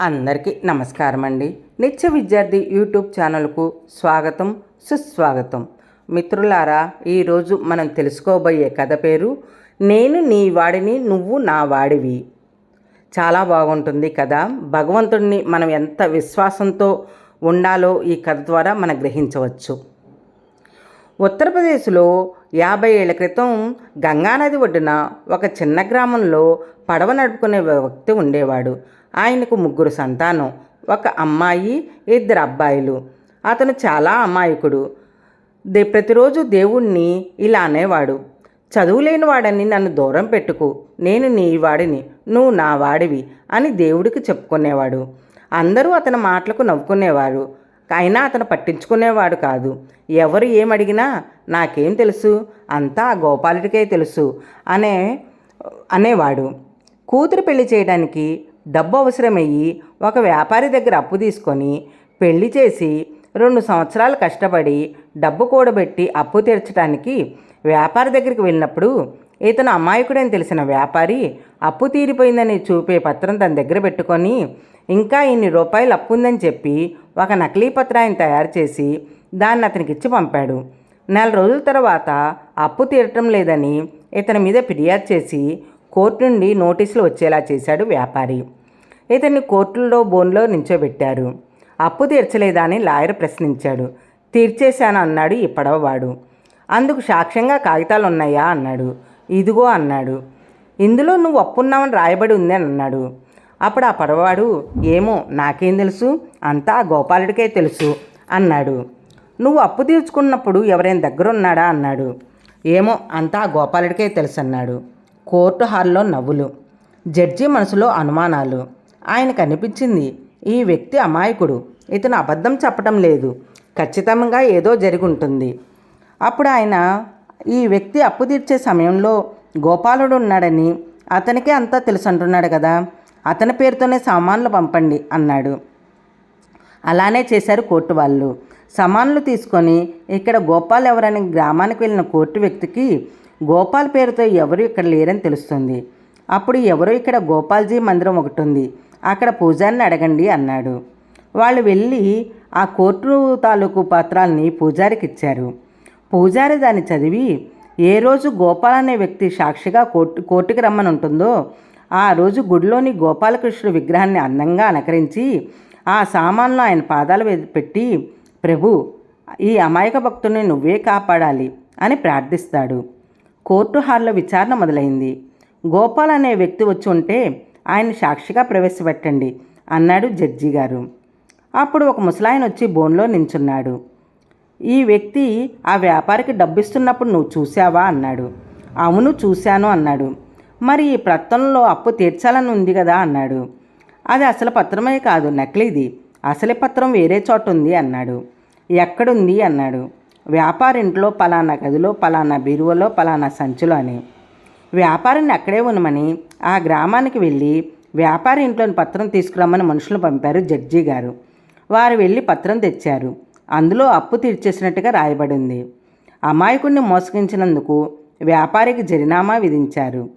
అందరికీ నమస్కారం అండి నిత్య విద్యార్థి యూట్యూబ్ ఛానల్కు స్వాగతం సుస్వాగతం. మిత్రులారా ఈరోజు మనం తెలుసుకోబోయే కథ పేరు నేను నీ వాడిని నువ్వు నా వాడివి. చాలా బాగుంటుంది కదా? భగవంతుడిని మనం ఎంత విశ్వాసంతో ఉండాలో ఈ కథ ద్వారా మనం గ్రహించవచ్చు. ఉత్తరప్రదేశ్లో యాభై ఏళ్ళ క్రితం గంగానది ఒడ్డున ఒక చిన్న గ్రామంలో పడవ నడుపుకునే వ్యక్తి ఉండేవాడు. ఆయనకు ముగ్గురు సంతానం ఒక అమ్మాయి ఇద్దరు అబ్బాయిలు. అతను చాలా అమాయకుడు. దే ప్రతిరోజు దేవుణ్ణి ఇలా అనేవాడు చదువులేని వాడని నన్ను దూరం పెట్టుకు నేను నీ వాడిని నువ్వు నా వాడివి అని దేవుడికి చెప్పుకునేవాడు. అందరూ అతని మాటలకు నవ్వుకునేవారు. అయినా అతను పట్టించుకునేవాడు కాదు. ఎవరు ఏమడిగినా నాకేం తెలుసు? అంతా గోపాలుడికే తెలుసు అనే అనేవాడు. కూతురు పెళ్ళి చేయడానికి డబ్బు అవసరమయ్యి ఒక వ్యాపారి దగ్గర అప్పు తీసుకొని పెళ్ళి చేసి రెండు సంవత్సరాలు కష్టపడి డబ్బు కూడబెట్టి అప్పు తీర్చడానికి వ్యాపారి దగ్గరికి వెళ్ళినప్పుడు ఇతను అమాయకుడని తెలిసిన వ్యాపారి అప్పు తీరిపోయిందని చూపే పత్రం తన దగ్గర పెట్టుకొని ఇంకా ఇన్ని రూపాయలు అప్పు ఉందని చెప్పి ఒక నకిలీ పత్రాన్ని తయారు చేసి దాన్ని అతనికి ఇచ్చి పంపాడు. నెల రోజుల తర్వాత అప్పు తీరటం లేదని ఇతని మీద ఫిర్యాదు చేసి కోర్టు నుండి నోటీసులు వచ్చేలా చేశాడు వ్యాపారి. ఇతన్ని కోర్టులో బోన్లో నించోబెట్టారు. అప్పు తీర్చలేదా అని లాయర్ ప్రశ్నించాడు. తీర్చేశాను అన్నాడు ఈ పడవవాడు. అందుకు సాక్ష్యంగా కాగితాలు ఉన్నాయా అన్నాడు. ఇదిగో అన్నాడు. ఇందులో నువ్వు అప్పున్నావని రాయబడి ఉంది అని అన్నాడు. అప్పుడు ఆ పడవవాడు ఏమో నాకేం తెలుసు? అంతా గోపాలుడికే తెలుసు అన్నాడు. నువ్వు అప్పు తీర్చుకున్నప్పుడు ఎవరైనా దగ్గర ఉన్నాడా అన్నాడు. ఏమో అంతా గోపాలుడికే తెలుసు అన్నాడు కోర్టు హాల్లో నవ్వులు. జడ్జి మనసులో అనుమానాలు. ఆయనకు అనిపించింది ఈ వ్యక్తి అమాయకుడు. ఇతను అబద్ధం చెప్పటం లేదు. ఖచ్చితంగా ఏదో జరిగి ఉంటుంది అప్పుడు ఆయన ఈ వ్యక్తి అప్పు తీర్చే సమయంలో గోపాలుడు ఉన్నాడని అతనికే అంతా తెలుసు అంటున్నాడు కదా. అతని పేరుతోనే సామాన్లు పంపండి అన్నాడు. అలానే చేశారు కోర్టు వాళ్ళు. సామాన్లు తీసుకొని ఇక్కడ గోపాల్ ఎవరని గ్రామానికి వెళ్ళిన కోర్టు వ్యక్తికి గోపాల్ పేరుతో ఎవరు ఇక్కడ లేరని తెలుస్తుంది. అప్పుడు ఎవరో ఇక్కడ గోపాల్జీ మందిరం ఒకటి ఉంది. అక్కడ పూజారిని అడగండి అన్నాడు. వాళ్ళు వెళ్ళి ఆ కోర్టు తాలూకు పత్రాల్ని పూజారికి ఇచ్చారు. పూజారి దాన్ని చదివి ఏ రోజు గోపాల్ అనే వ్యక్తి సాక్షిగా కోర్టు కోర్టుకి రమ్మని ఉంటుందో ఆ రోజు గుడిలోని గోపాలకృష్ణుడు విగ్రహాన్ని అందంగా అలంకరించి ఆ సామాన్లు ఆయన పాదాలు పెట్టి ప్రభు ఈ అమాయక భక్తుని నువ్వే కాపాడాలి అని ప్రార్థిస్తాడు. కోర్టు హాల్లో విచారణ మొదలైంది. గోపాల్ అనే వ్యక్తి వచ్చి ఉంటే ఆయన సాక్షిగా ప్రవేశపెట్టండి అన్నాడు జడ్జి గారు. అప్పుడు ఒక ముసలాయన వచ్చి బోన్లో నించున్నాడు. ఈ వ్యక్తి ఆ వ్యాపారికి డబ్బిస్తున్నప్పుడు నువ్వు చూసావా అన్నాడు. అవును చూశాను అన్నాడు. మరి ఈ పత్రంలో అప్పు తీర్చాలని ఉంది కదా? అన్నాడు. అది అసలు పత్రమే కాదు నకిలీది. అసలు పత్రం వేరే చోట ఉంది అన్నాడు. ఎక్కడుంది? అన్నాడు. వ్యాపారింట్లో పలానా గదిలో పలానా బీరువలో పలానా సంచులు అని. వ్యాపారాన్ని అక్కడే ఉన్నమని ఆ గ్రామానికి వెళ్ళి వ్యాపారి ఇంట్లోని పత్రం తీసుకురమ్మని మనుషులు పంపారు జడ్జి గారు. వారు వెళ్ళి పత్రం తెచ్చారు. అందులో అప్పు తీర్చేసినట్టుగా రాయబడింది. అమాయకుణ్ణి మోసగించినందుకు వ్యాపారికి జరినామా విధించారు.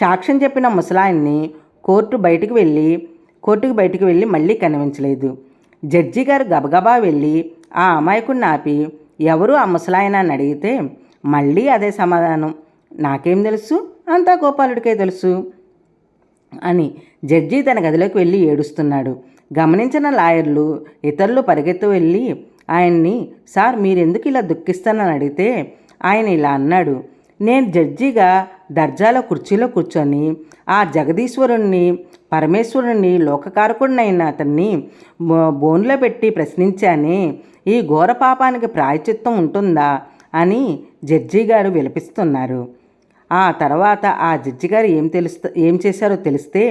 సాక్ష్యం చెప్పిన ముసలాయన్ని కోర్టు బయటికి వెళ్ళి కోర్టుకు బయటికి వెళ్ళి మళ్ళీ కనిపించలేదు. జడ్జి గారు గబగబా వెళ్ళి ఆ అమాయకుణ్ణి ఆపి ఎవరు ఆ ముసలాయన అని అడిగితే మళ్ళీ అదే సమాధానం. నాకేం తెలుసు? అంతా గోపాలుడికే తెలుసు. అని జడ్జి తన గదిలోకి వెళ్ళి ఏడుస్తున్నాడు. గమనించిన లాయర్లు ఇతరులు పరిగెత్తు వెళ్ళి ఆయన్ని సార్ మీరెందుకు ఇలా దుఃఖిస్తానని అడిగితే ఆయన ఇలా అన్నాడు. నేను జడ్జిగా దర్జాల కుర్చీలో కూర్చొని ఆ జగదీశ్వరుణ్ణి పరమేశ్వరుణ్ణి లోకకారకుడినైన అతన్ని బోన్లో పెట్టి ప్రశ్నించానే ఈ ఘోర పాపానికి ప్రాయచిత్తం ఉంటుందా? అని జడ్జి గారు విలపిస్తున్నారు. ఆ తర్వాత ఆ జడ్జి గారు ఏం తెలుస్త ఏం చేశారో తెలిస్తే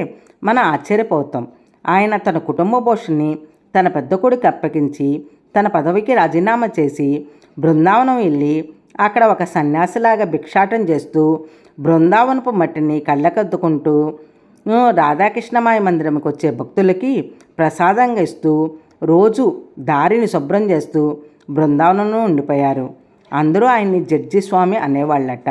మనం ఆశ్చర్యపోతాం. ఆయన తన కుటుంబ పోషణని తన పెద్ద కొడుకు అప్పగించి తన పదవికి రాజీనామా చేసి బృందావనం వెళ్ళి అక్కడ ఒక సన్యాసిలాగా భిక్షాటం చేస్తూ బృందావనపు మట్టిని కళ్ళకద్దుకుంటూ రాధాకృష్ణమాయ మందిరంకి వచ్చే భక్తులకి ప్రసాదంగా ఇస్తూ రోజు దారిని శుభ్రం చేస్తూ బృందావనంలో ఉండిపోయారు. అందరూ ఆయన్ని జడ్జి స్వామి అనేవాళ్ళట.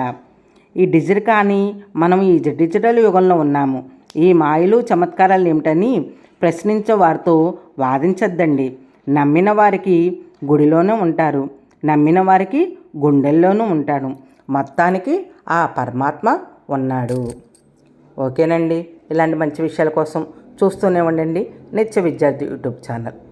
ఈ డిజిటల్ కానీ మనం ఈ డిజిటల్ యుగంలో ఉన్నాము. ఈ మాయలు చమత్కారాలు ఏమిటని ప్రశ్నించే వారితో వాదించద్దండి. నమ్మిన వారికి గుడిలోనే ఉంటారు. నమ్మిన వారికి గుండెల్లోనూ ఉంటాడు. మొత్తానికి ఆ పరమాత్మ ఉన్నాడు. ఓకేనండి. ఇలాంటి మంచి విషయాల కోసం చూస్తూనే ఉండండి. నిత్య విద్యార్థి యూట్యూబ్ ఛానల్.